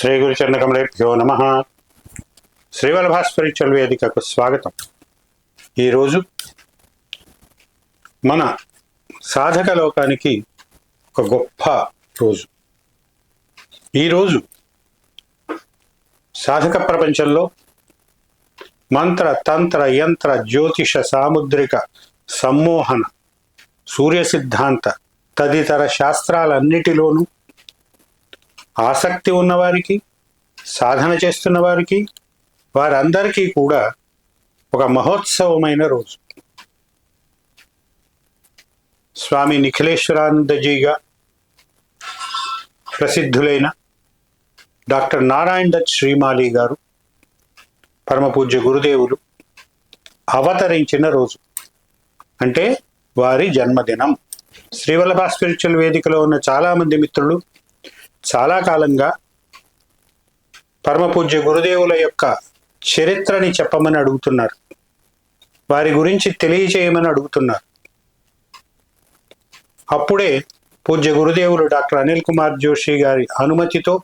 శ్రీ గురుచరణకమలేభ్యో నమ. శ్రీవల్లభ స్పిరిచువల్ వేదికకు స్వాగతం. ఈరోజు మన సాధక లోకానికి ఒక గొప్ప రోజు. ఈరోజు సాధక ప్రపంచంలో మంత్ర తంత్ర యంత్ర జ్యోతిష సాముద్రిక సమ్మోహన సూర్య సిద్ధాంత తదితర శాస్త్రాలన్నిటిలోనూ ఆసక్తి ఉన్నవారికి సాధన చేస్తున్న వారికి వారందరికీ కూడా ఒక మహోత్సవమైన రోజు. స్వామి నిఖిలేశ్వరానందజీగా ప్రసిద్ధులైన డాక్టర్ నారాయణ దత్ శ్రీమాలి గారు పరమపూజ్య గురుదేవులు అవతరించిన రోజు. అంటే వారి జన్మదినం. శ్రీవల్లభ స్పిరిచువల్ వేదికలో ఉన్న చాలామంది మిత్రులు చాలా కాలంగా పరమపూజ్య గురుదేవుల యొక్క చరిత్రని చెప్పమని అడుగుతున్నారు. వారి గురించి తెలియజేయమని అడుగుతున్నారు. అప్పుడే పూజ్య గురుదేవులు డాక్టర్ అనిల్ కుమార్ జోషి గారి అనుమతితో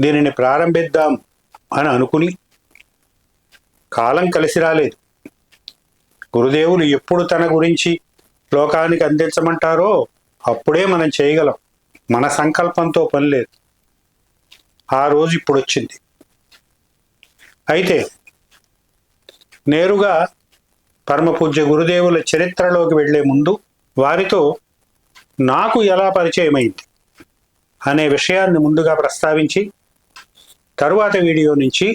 దీనిని ప్రారంభిద్దాం అని అనుకుని కాలం కలిసి రాలేదు. గురుదేవులు ఎప్పుడు తన గురించి లోకానికి అందించమంటారో అప్పుడే మనం చేయగలం. మన సంకల్పంతో పని లేదు. ఆ రోజు ఇప్పుడు వచ్చింది అయితే నేరుగా పరమ పూజ్య గురుదేవుల చరిత్రలోకి వెళ్ళే ముందు వారితో నాకు ఎలా పరిచయమైంది అనే విషయాన్ని ముందుగా ప్రస్తావించి తరువాత వీడియో నుంచి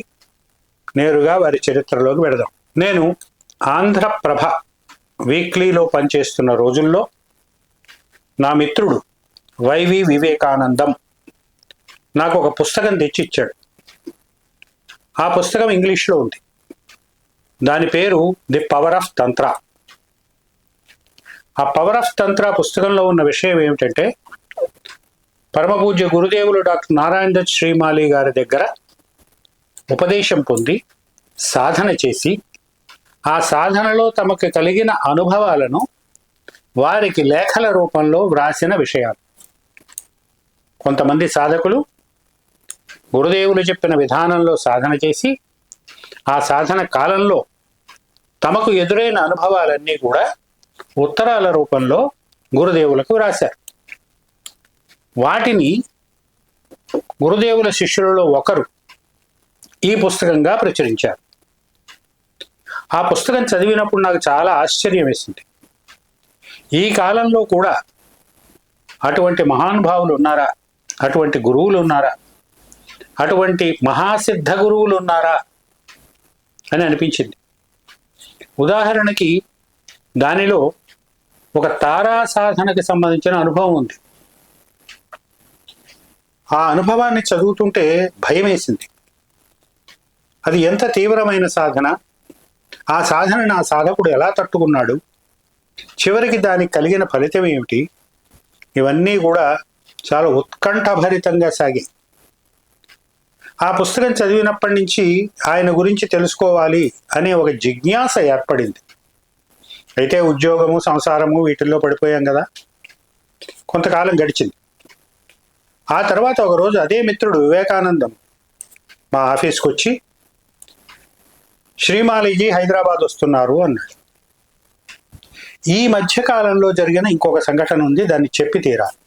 నేరుగా వారి చరిత్రలోకి వెడదాం నేను ఆంధ్రప్రభ వీక్లీలో పనిచేస్తున్న రోజుల్లో నా మిత్రుడు వైవి వివేకానందం. నాకు ఒక పుస్తకం తెచ్చి ఇచ్చాడు. ఆ పుస్తకం ఇంగ్లీష్లో ఉంది. దాని పేరు ది పవర్ ఆఫ్ తంత్ర. ఆ పవర్ ఆఫ్ తంత్ర పుస్తకంలో ఉన్న విషయం ఏమిటంటే పరమపూజ్య గురుదేవులు డాక్టర్ నారాయణ దత్ శ్రీమాలి గారి దగ్గర ఉపదేశం పొంది సాధన చేసి ఆ సాధనలో తమకు కలిగిన అనుభవాలను వారికి లేఖల రూపంలో వ్రాసిన విషయాలు. కొంతమంది సాధకులు గురుదేవులు చెప్పిన విధానంలో సాధన చేసి ఆ సాధన కాలంలో తమకు ఎదురైన అనుభవాలన్నీ కూడా ఉత్తరాల రూపంలో గురుదేవులకు వ్రాశారు. వాటిని గురుదేవుల శిష్యులలో ఒకరు ఈ పుస్తకంగా ప్రచురించారు. ఆ పుస్తకం చదివినప్పుడు నాకు చాలా ఆశ్చర్యం వేసింది. ఈ కాలంలో కూడా అటువంటి మహానుభావులు ఉన్నారా? అటువంటి గురువులు ఉన్నారా అటువంటి మహాసిద్ధ గురువులు ఉన్నారా అని అనిపించింది. ఉదాహరణకి దానిలో ఒక తారా సాధనకి సంబంధించిన అనుభవం ఉంది. ఆ అనుభవాన్ని చదువుతుంటే భయం వేసింది అది ఎంత తీవ్రమైన సాధన? ఆ సాధనను ఆ సాధకుడు ఎలా తట్టుకున్నాడు? చివరికి దానికి కలిగిన ఫలితం ఏమిటి? ఇవన్నీ కూడా చాలా ఉత్కంఠభరితంగా సాగాయి ఆ పుస్తకం చదివినప్పటి నుంచి ఆయన గురించి తెలుసుకోవాలి అనే ఒక జిజ్ఞాస ఏర్పడింది. అయితే ఉద్యోగము సంసారము వీటిల్లో పడిపోయాం కదా. కొంతకాలం గడిచింది. ఆ తర్వాత ఒకరోజు అదే మిత్రుడు వివేకానందం మా ఆఫీస్కి వచ్చి శ్రీమాలిజీ హైదరాబాద్ వస్తున్నారు అన్నాడు. ఈ మధ్యకాలంలో జరిగిన ఇంకొక సంఘటన ఉంది దాన్ని చెప్పి తీరాలి.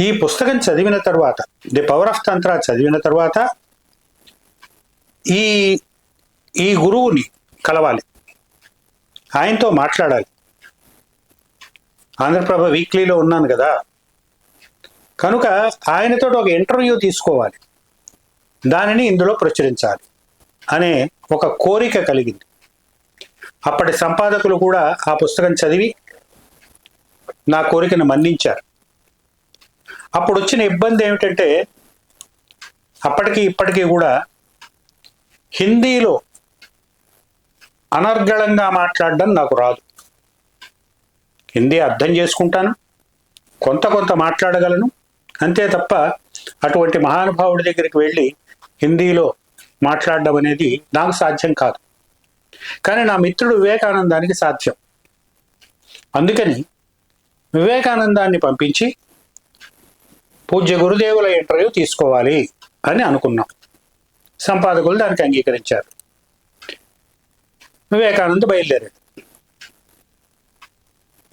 ఈ పుస్తకం చదివిన తర్వాత ది పవర్ ఆఫ్ తంత్ర చదివిన తర్వాత ఈ ఈ గురువుని కలవాలి. ఆయనతో మాట్లాడాలి. ఆంధ్రప్రభ వీక్లీలో ఉన్నాను కదా. కనుక ఆయనతో ఒక ఇంటర్వ్యూ తీసుకోవాలి. దానిని ఇందులో ప్రచురించాలి అనే ఒక కోరిక కలిగింది. అప్పటి సంపాదకులు కూడా ఆ పుస్తకం చదివి నా కోరికను మన్నించారు. అప్పుడు వచ్చిన ఇబ్బంది ఏమిటంటే అప్పటికి ఇప్పటికీ కూడా హిందీలో అనర్గళంగా మాట్లాడడం నాకు రాదు. హిందీ అర్థం చేసుకుంటాను కొంత కొంత మాట్లాడగలను. అంతే తప్ప అటువంటి మహానుభావుడి దగ్గరికి వెళ్ళి హిందీలో మాట్లాడడం అనేది నాకు సాధ్యం కాదు. కానీ నా మిత్రుడు వివేకానందానికి సాధ్యం. అందుకని వివేకానందాన్ని పంపించి పూజ్య గురుదేవుల ఇంటర్వ్యూ తీసుకోవాలి అని అనుకున్నాం. సంపాదకులు దానికి అంగీకరించారు. వివేకానంద బయలుదేరాడు.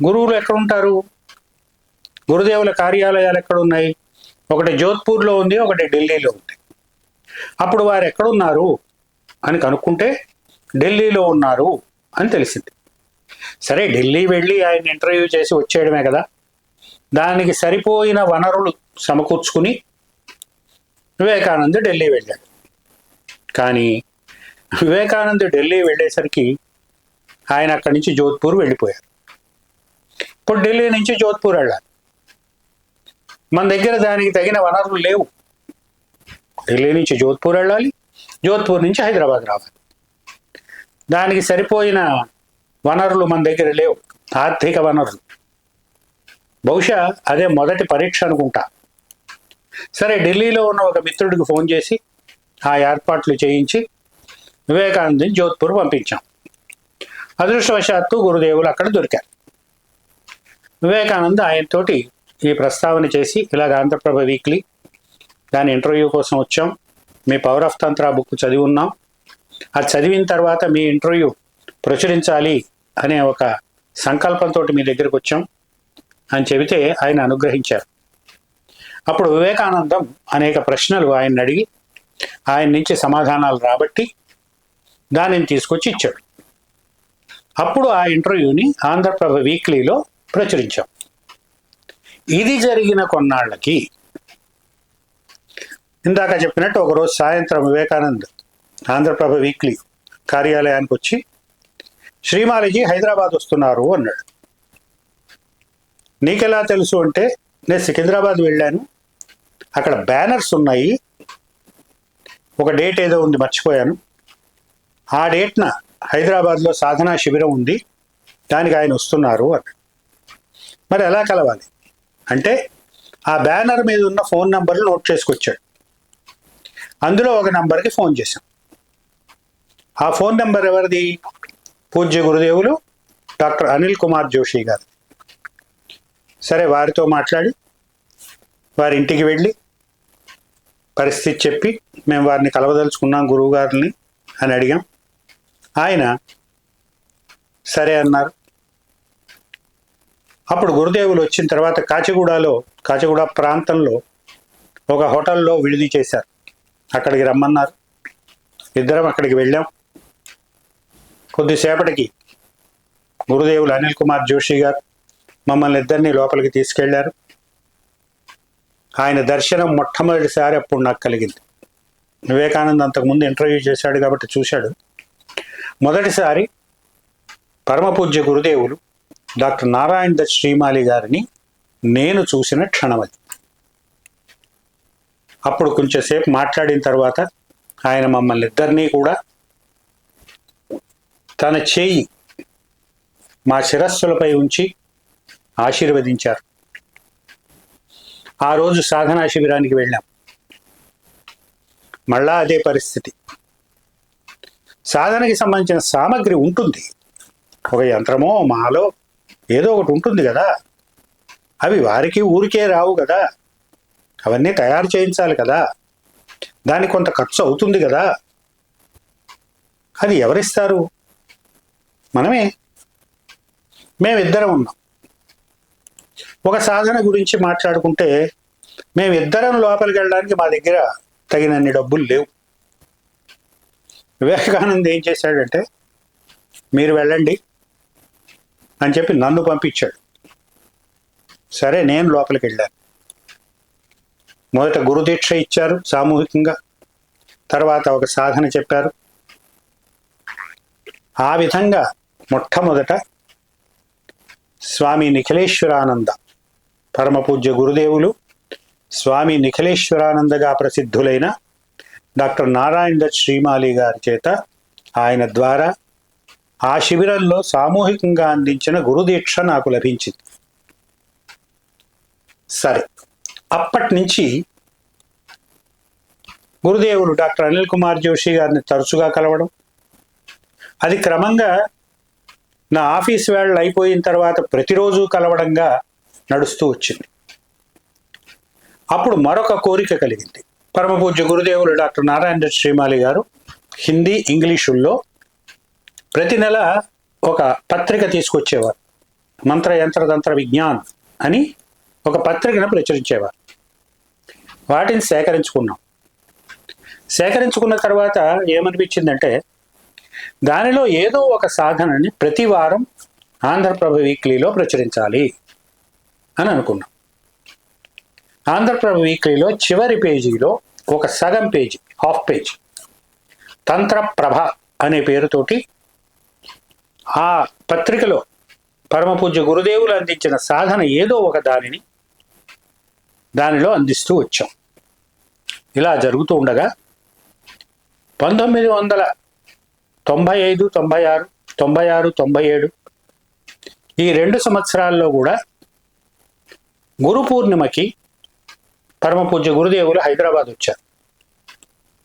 గురువులు ఎక్కడ ఉంటారు గురుదేవుల కార్యాలయాలు ఎక్కడ ఉన్నాయి ఒకటి జోధ్పూర్లో ఉంది ఒకటి ఢిల్లీలో ఉంది. అప్పుడు వారు ఎక్కడున్నారు అని కనుక్కుంటే ఢిల్లీలో ఉన్నారు అని తెలిసింది. సరే ఢిల్లీ వెళ్ళి ఆయన ఇంటర్వ్యూ చేసి వచ్చేయడమే కదా. దానికి సరిపోయిన వనరులు సమకూర్చుకుని వివేకానంద ఢిల్లీ వెళ్ళాడు. కానీ వివేకానంద ఢిల్లీ వెళ్ళేసరికి ఆయన అక్కడి నుంచి జోధ్పూర్ వెళ్ళిపోయారు. ఇప్పుడు ఢిల్లీ నుంచి జోధ్పూర్ వెళ్ళాలి. మన దగ్గర దానికి తగిన వనరులు లేవు. ఢిల్లీ నుంచి జోధ్పూర్ వెళ్ళాలి. జోధ్పూర్ నుంచి హైదరాబాద్ రావాలి. దానికి సరిపోయిన వనరులు మన దగ్గర లేవు. ఆర్థిక వనరులు. బహుశా అదే మొదటి పరీక్ష అనుకుంటా. సరే ఢిల్లీలో ఉన్న ఒక మిత్రుడికి ఫోన్ చేసి ఆ ఏర్పాట్లు చేయించి వివేకానందని జోధ్పూర్ పంపించాం. అదృష్టవశాత్తు గురుదేవులు అక్కడ దొరికారు. వివేకానంద్ ఆయనతోటి ఈ ప్రస్తావన చేసి ఇలాగ ఆంధ్రప్రభ వీక్లీ దాని ఇంటర్వ్యూ కోసం వచ్చాం. మీ పవర్ ఆఫ్ తంత్ర బుక్ చదివి ఉన్నాం. అది చదివిన తర్వాత మీ ఇంటర్వ్యూ ప్రచురించాలి అనే ఒక సంకల్పంతో మీ దగ్గరికి వచ్చాం. అని చెబితే ఆయన అనుగ్రహించారు. అప్పుడు వివేకానందం అనేక ప్రశ్నలు ఆయన అడిగి ఆయన నుంచి సమాధానాలు రాబట్టి దానిని తీసుకొచ్చి ఇచ్చాడు. అప్పుడు ఆ ఇంటర్వ్యూని ఆంధ్రప్రభ వీక్లీలో ప్రచురించాం. ఇది జరిగిన కొన్నాళ్ళకి ఇందాక చెప్పినట్టు ఒకరోజు సాయంత్రం వివేకానంద్ ఆంధ్రప్రభ వీక్లీ కార్యాలయానికి వచ్చి శ్రీమాలిజీ హైదరాబాద్ వస్తున్నారు అన్నాడు. నీకెలా తెలుసు అంటే నేను సికింద్రాబాద్ వెళ్ళాను. అక్కడ బ్యానర్స్ ఉన్నాయి. ఒక డేట్ ఏదో ఉంది మర్చిపోయాను. ఆ డేట్న హైదరాబాద్లో సాధనా శిబిరం ఉంది. దానికి ఆయన వస్తున్నారు అని. మరి ఎలా కలవాలి? అంటే ఆ బ్యానర్ మీద ఉన్న ఫోన్ నంబర్లు నోట్ చేసుకొచ్చాడు. అందులో ఒక నంబర్కి ఫోన్ చేశాం. ఆ ఫోన్ నెంబర్ ఎవరిది? పూజ్య గురుదేవులు డాక్టర్ అనిల్ కుమార్ జోషి గారు. సరే వారితో మాట్లాడి వారి ఇంటికి వెళ్ళి పరిస్థితి చెప్పి మేము వారిని కలవదలుచుకున్నాం గురువు గారిని అని అడిగాం. ఆయన సరే అన్నారు. అప్పుడు గురుదేవులు వచ్చిన తర్వాత కాచిగూడలో కాచిగూడ ప్రాంతంలో ఒక హోటల్లో విడిది చేశారు. అక్కడికి రమ్మన్నారు. ఇద్దరం అక్కడికి వెళ్ళాం. కొద్దిసేపటికి గురుదేవులు అనిల్ కుమార్ జోషి గారు మమ్మల్ని ఇద్దరిని లోపలికి తీసుకెళ్ళారు. ఆయన దర్శనం మొట్టమొదటిసారి అప్పుడు నాకు కలిగింది. వివేకానంద్ అంతకుముందు ఇంటర్వ్యూ చేశాడు కాబట్టి చూశాడు. మొదటిసారి పరమపూజ్య గురుదేవులు డాక్టర్ నారాయణ దత్ శ్రీమాలి గారిని నేను చూసిన క్షణం అది. అప్పుడు కొంచెంసేపు మాట్లాడిన తర్వాత ఆయన మమ్మల్ని ఇద్దరినీ కూడా తన చేయి మా శిరస్సులపై ఉంచి ఆశీర్వదించారు. ఆ రోజు సాధనా శిబిరానికి వెళ్ళాం. మళ్ళా అదే పరిస్థితి. సాధనకి సంబంధించిన సామగ్రి ఉంటుంది. ఒక యంత్రమో మాలో ఏదో ఒకటి ఉంటుంది కదా. అవి వారికి ఊరికే రావు కదా. అవన్నీ తయారు చేయించాలి కదా. దానికి కొంత ఖర్చు అవుతుంది కదా. అది ఎవరిస్తారు? మనమే. మేమిద్దరం ఉన్నాం. ఒక సాధన గురించి మాట్లాడుకుంటే మేము ఇద్దరం లోపలికి వెళ్ళడానికి మా దగ్గర తగినన్ని డబ్బులు లేవు. వివేకానంద్ ఏం చేశాడంటే మీరు వెళ్ళండి అని చెప్పి నన్ను పంపించాడు. సరే నేను లోపలికి వెళ్ళాను. మొదట గురుదీక్ష ఇచ్చారు సామూహికంగా. తర్వాత ఒక సాధన చెప్పారు. ఆ విధంగా మొట్టమొదట స్వామి నిఖిలేశ్వరానంద పరమ పూజ్య గురుదేవులు స్వామి నిఖిలేశ్వరానందగా ప్రసిద్ధులైన డాక్టర్ నారాయణ దత్ శ్రీమాలి గారి చేత ఆయన ద్వారా ఆ శిబిరంలో సామూహికంగా అందించిన గురుదీక్ష నాకు లభించింది. సరే అప్పటి నుంచి గురుదేవులు డాక్టర్ అనిల్ కుమార్ జోషి గారిని తరచుగా కలవడం అది క్రమంగా నా ఆఫీస్ వేళ్ళు అయిపోయిన తర్వాత ప్రతిరోజు కలవడంగా నడుస్తూ వచ్చింది. అప్పుడు మరొక కోరిక కలిగింది. పరమపూజ్య గురుదేవులు డాక్టర్ నారాయణ శ్రీమాలి గారు హిందీ ఇంగ్లీషుల్లో ప్రతి నెల ఒక పత్రిక తీసుకొచ్చేవారు. మంత్ర యంత్ర తంత్ర విజ్ఞాన్ అని ఒక పత్రికను ప్రచురించేవారు. వాటిని సేకరించుకున్నాం. సేకరించుకున్న తర్వాత ఏమనిపించిందంటే దానిలో ఏదో ఒక సాధనని ప్రతి వారం ఆంధ్రప్రభ వీక్లీలో ప్రచురించాలి. అని అనుకున్నాం. ఆంధ్రప్రభ వీక్లీలో చివరి పేజీలో ఒక సగం పేజీ హాఫ్ పేజ్ తంత్ర ప్రభ అనే పేరుతోటి ఆ పత్రికలో పరమపూజ్య గురుదేవులు అందించిన సాధన ఏదో ఒక దానిని దానిలో అందిస్తూ వచ్చాం. ఇలా జరుగుతూ ఉండగా పంతొమ్మిది వందల తొంభై ఐదు తొంభై ఆరు తొంభై ఆరు తొంభై ఏడు ఈ రెండు సంవత్సరాల్లో కూడా గురు పూర్ణిమకి పరమ పూజ్య గురుదేవులు హైదరాబాద్ వచ్చారు.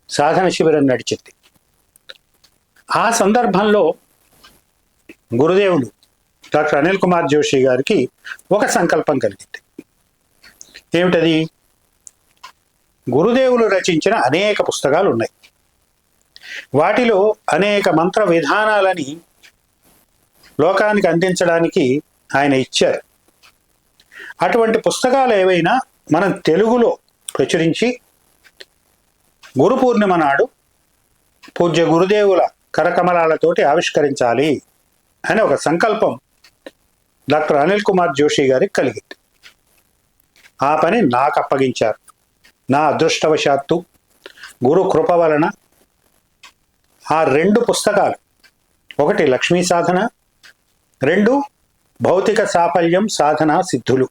సాధన శిబిరం నడిచింది. ఆ సందర్భంలో గురుదేవులు డాక్టర్ అనిల్ కుమార్ జోషి గారికి ఒక సంకల్పం కలిగింది. ఏమిటది? గురుదేవులు రచించిన అనేక పుస్తకాలు ఉన్నాయి వాటిలో అనేక మంత్ర విధానాలని లోకానికి అందించడానికి ఆయన ఇచ్చారు. అటువంటి పుస్తకాలు ఏవైనా మనం తెలుగులో ప్రచురించి గురు పూర్ణిమ నాడు పూజ్య గురుదేవుల కరకమలాలతోటి ఆవిష్కరించాలి అనే ఒక సంకల్పం డాక్టర్ అనిల్ కుమార్ జోషి గారికి కలిగింది. ఆ పని నాకు అప్పగించారు. నా అదృష్టవశాత్తు గురు కృప వలన ఆ రెండు పుస్తకాలు ఒకటి లక్ష్మీ సాధన రెండు భౌతిక సాఫల్యం సాధన సిద్ధులు.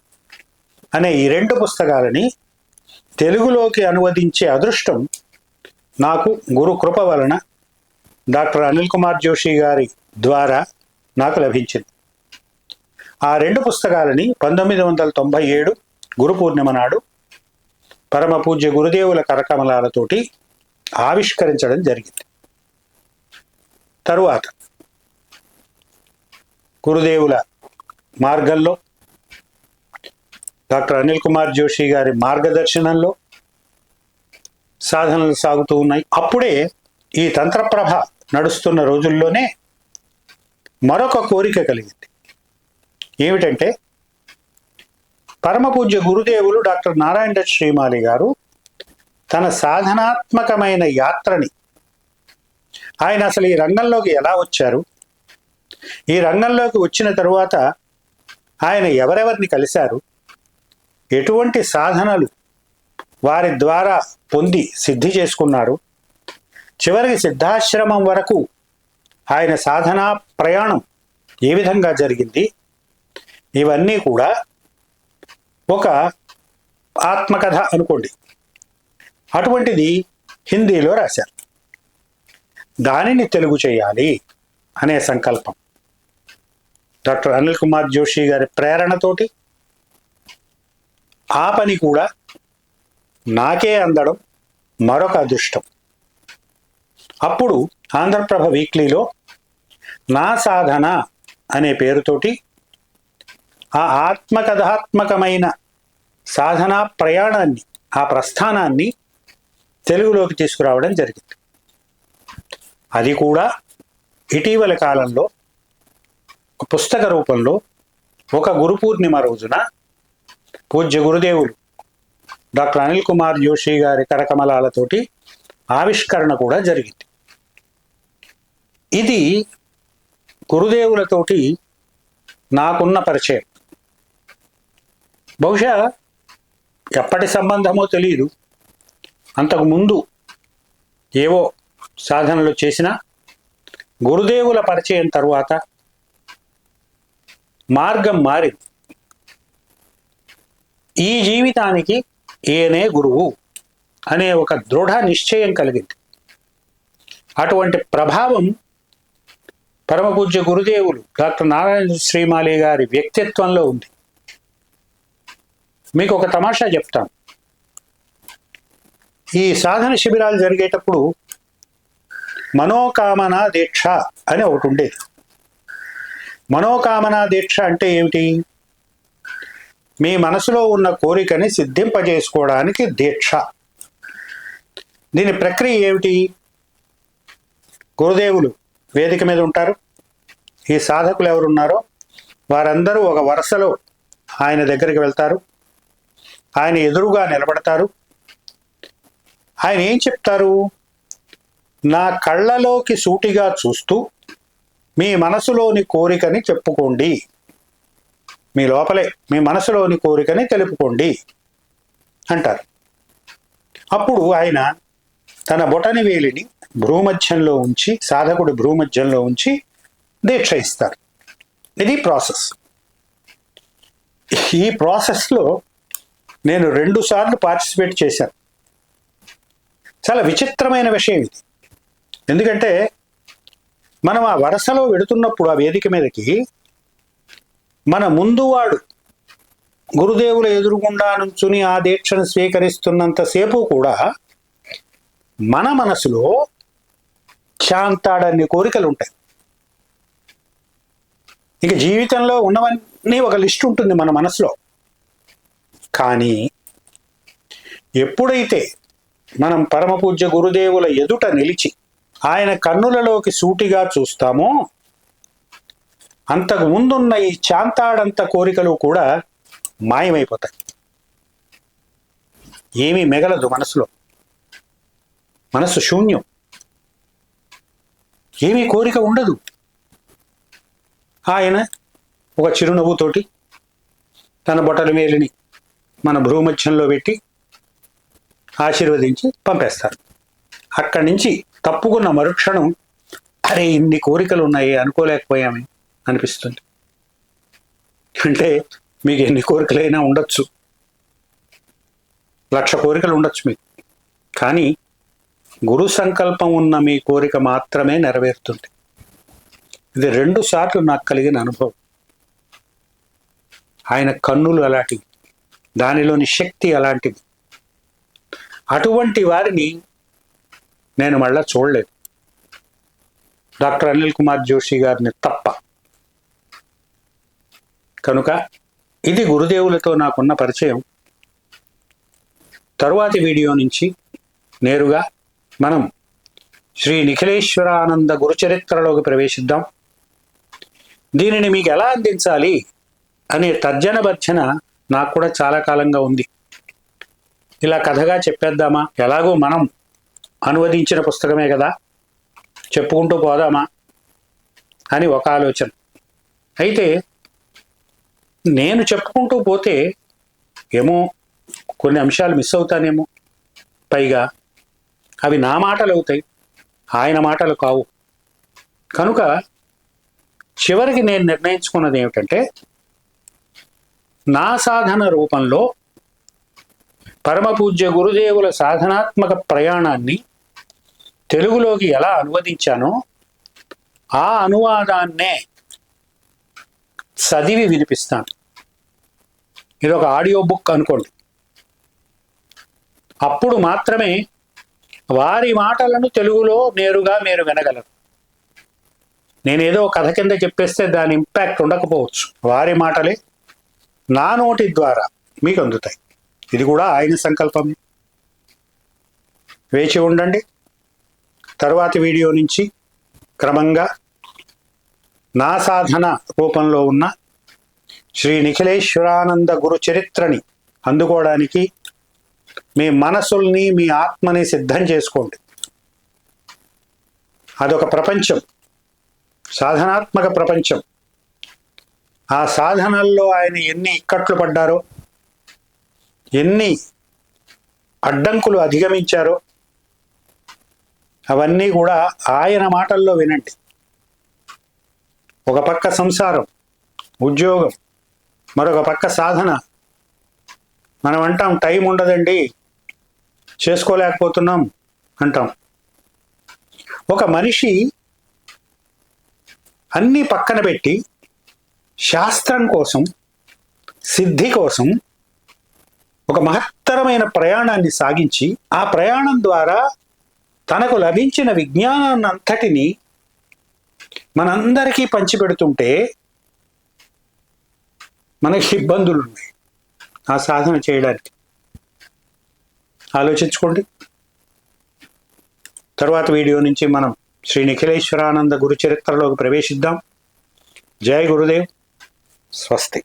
అనే ఈ రెండు పుస్తకాలని తెలుగులోకి అనువదించే అదృష్టం నాకు గురు కృప వలన డాక్టర్ అనిల్ కుమార్ జోషి గారి ద్వారా నాకు లభించింది. ఆ రెండు పుస్తకాలని పంతొమ్మిది వందల తొంభై ఏడు గురు పూర్ణిమ నాడు పరమ పూజ్య గురుదేవుల కరకమలాలతోటి ఆవిష్కరించడం జరిగింది. తరువాత గురుదేవుల మార్గంలో డాక్టర్ అనిల్ కుమార్ జోషి గారి మార్గదర్శనంలో సాధనలు సాగుతూ ఉన్నాయి. అప్పుడే ఈ తంత్రప్రభ నడుస్తున్న రోజుల్లోనే మరొక కోరిక కలిగింది. ఏమిటంటే పరమ పూజ్య గురుదేవులు డాక్టర్ నారాయణ శ్రీమాలి గారు తన సాధనాత్మకమైన యాత్రని ఆయన అసలు ఈ రంగంలోకి ఎలా వచ్చారు? ఈ రంగంలోకి వచ్చిన తరువాత ఆయన ఎవరెవరిని కలిశారు? ఎటువంటి సాధనలు వారి ద్వారా పొంది సిద్ధి చేసుకున్నారు? చివరికి సిద్ధాశ్రమం వరకు ఆయన సాధనా ప్రయాణం ఏ విధంగా జరిగింది? ఇవన్నీ కూడా ఒక ఆత్మకథ అనుకోండి. అటువంటిది హిందీలో రాశారు. దానిని తెలుగు చేయాలి అనే సంకల్పం. డాక్టర్ అనిల్ కుమార్ జోషి గారి ప్రేరణతోటి ఆ పని కూడా నాకే అందడం మరొక అదృష్టం. అప్పుడు ఆంధ్రప్రభ వీక్లీలో నా సాధన అనే పేరుతోటి ఆ ఆత్మకథాత్మకమైన సాధనా ప్రయాణాన్ని ఆ ప్రస్థానాన్ని తెలుగులోకి తీసుకురావడం జరిగింది. అది కూడా ఇటీవల కాలంలో ఒక పుస్తక రూపంలో ఒక గురు పూర్ణిమ రోజున పూజ్య గురుదేవులు డాక్టర్ అనిల్ కుమార్ జోషి గారి కరకమలాలతోటి ఆవిష్కరణ కూడా జరిగింది. ఇది గురుదేవులతోటి నాకున్న పరిచయం. బహుశా ఎప్పటి సంబంధమో తెలియదు అంతకు ముందు ఏవో సాధనలు చేసిన గురుదేవుల పరిచయం తరువాత మార్గం మారింది. ఈ జీవితానికి ఏనే గురువు అనే ఒక దృఢ నిశ్చయం కలిగింది. అటువంటి ప్రభావం పరమపూజ్య గురుదేవులు డాక్టర్ నారాయణ శ్రీమాలి గారి వ్యక్తిత్వంలో ఉంది. మీకు ఒక తమాషా చెప్తాను. ఈ సాధన శిబిరాలు జరిగేటప్పుడు మనోకామన దీక్ష అని ఒకటి ఉండేది. మనోకామన దీక్ష అంటే ఏమిటి? మీ మనసులో ఉన్న కోరికని సిద్ధింపజేసుకోవడానికి దీక్ష. దీని ప్రక్రియ ఏమిటి? గురుదేవులు వేదిక మీద ఉంటారు. ఈ సాధకులు ఎవరున్నారో వారందరూ ఒక వరుసలో ఆయన దగ్గరికి వెళ్తారు. ఆయన ఎదురుగా నిలబడతారు. ఆయన ఏం చెప్తారు? నా కళ్ళలోకి సూటిగా చూస్తూ మీ మనసులోని కోరికని చెప్పుకోండి. మీ లోపలే మీ మనసులోని కోరికని తెలుపుకోండి అంటారు. అప్పుడు ఆయన తన బొటని వేలిని భ్రూమధ్యంలో ఉంచి సాధకుడి భ్రూమధ్యంలో ఉంచి దీక్ష ఇస్తారు. ఇది ప్రాసెస్. ఈ ప్రాసెస్లో నేను రెండు సార్లు పార్టిసిపేట్ చేశాను. చాలా విచిత్రమైన విషయం ఇది. ఎందుకంటే మనం ఆ వరుసలో వెడుతున్నప్పుడు ఆ వేదిక మీదకి మన ముందువాడు గురుదేవుల ఎదురుగుండా నుంచుని ఆ దీక్షను స్వీకరిస్తున్నంతసేపు కూడా మన మనసులో శాంతాడన్ని కోరికలు ఉంటాయి ఇక జీవితంలో ఉన్నవన్నీ ఒక లిస్ట్ ఉంటుంది మన మనసులో. కానీ ఎప్పుడైతే మనం పరమపూజ్య గురుదేవుల ఎదుట నిలిచి ఆయన కన్నులలోకి సూటిగా చూస్తామో అంతకు ముందున్న ఈ చాంతాడంత కోరికలు కూడా మాయమైపోతాయి. ఏమీ మిగలదు మనసులో. మనసు శూన్యం. ఏమీ కోరిక ఉండదు. ఆయన ఒక చిరునవ్వుతోటి తన బొటల వేలిని మన భూమధ్యంలో పెట్టి ఆశీర్వదించి పంపేస్తారు. అక్కడి నుంచి తప్పుకున్న మరుక్షణం అరే ఇన్ని కోరికలు ఉన్నాయి అనుకోలేకపోయామే. అనిపిస్తుంది. అంటే మీకు ఎన్ని కోరికలైనా ఉండొచ్చు. లక్ష కోరికలు ఉండొచ్చు మీకు. కానీ గురు సంకల్పం ఉన్న మీ కోరిక మాత్రమే నెరవేరుతుంది. ఇది రెండు సార్లు నాకు కలిగిన అనుభవం. ఆయన కన్నులు అలాంటివి. దానిలోని శక్తి అలాంటిది. అటువంటి వారిని నేను మళ్ళా చూడలేదు. డాక్టర్ అనిల్ కుమార్ జోషి గారిని తప్ప. కనుక ఇది గురుదేవులతో నాకున్న పరిచయం. తరువాతి వీడియో నుంచి నేరుగా మనం శ్రీ నిఖిలేశ్వరానంద గురుచరిత్రలోకి ప్రవేశిద్దాం. దీనిని మీకు ఎలా అందించాలి అనే తర్జన భర్జన నాకు కూడా చాలా కాలంగా ఉంది. ఇలా కథగా చెప్పేద్దామా? ఎలాగో మనం అనువదించిన పుస్తకమే కదా. చెప్పుకుంటూ పోదామా? అని ఒక ఆలోచన. అయితే నేను చెప్పుకుంటూ పోతే ఏమో కొన్ని అంశాలు మిస్ అవుతానేమో. పైగా అవి నా మాటలు అవుతాయి. ఆయన మాటలు కావు. కనుక చివరికి నేను నిర్ణయించుకున్నది ఏమిటంటే నా సాధన రూపంలో పరమపూజ్య గురుదేవుల సాధనాత్మక ప్రయాణాన్ని తెలుగులోకి ఎలా అనువదించానో ఆ అనువాదాన్నే చదివి వినిపిస్తాను. ఇది ఒక ఆడియో బుక్ అనుకోండి. అప్పుడు మాత్రమే వారి మాటలను తెలుగులో నేరుగా మీరు వినగలరు నేనేదో కథ కింద చెప్పేస్తే దాని ఇంపాక్ట్ ఉండకపోవచ్చు. వారి మాటలే నా నోటి ద్వారా మీకు అందుతాయి. ఇది కూడా ఆయన సంకల్పమే. వేచి ఉండండి. తరువాతి వీడియో నుంచి క్రమంగా నా సాధన రూపంలో ఉన్న శ్రీ నిఖిలేశ్వరానంద గురు చరిత్రని అందుకోవడానికి మీ మనసుల్ని మీ ఆత్మని సిద్ధం చేసుకోండి. అదొక ప్రపంచం. సాధనాత్మక ప్రపంచం. ఆ సాధనల్లో ఆయన ఎన్ని ఇక్కట్లు పడ్డారో ఎన్ని అడ్డంకులు అధిగమించారో అవన్నీ కూడా ఆయన మాటల్లో వినండి. ఒక పక్క సంసారం ఉద్యోగం మరొక పక్క సాధన. మనం అంటాం టైం ఉండదండి చేసుకోలేకపోతున్నాం అంటాం. ఒక మనిషి అన్నీ పక్కన పెట్టి శాస్త్రం కోసం సిద్ధి కోసం ఒక మహత్తరమైన ప్రయాణాన్ని సాగించి ఆ ప్రయాణం ద్వారా తనకు లభించిన విజ్ఞానాన్ని అంతటిని మనందరికీ పంచిపెడుతుంటే మనకి ఇబ్బందులు ఉన్నాయి. ఆ సాధన చేయడానికి. ఆలోచించుకోండి. తర్వాత వీడియో నుంచి మనం శ్రీ నిఖిలేశ్వరానంద గురు చరిత్రలోకి ప్రవేశిద్దాం. జై గురుదేవ్. స్వస్తి.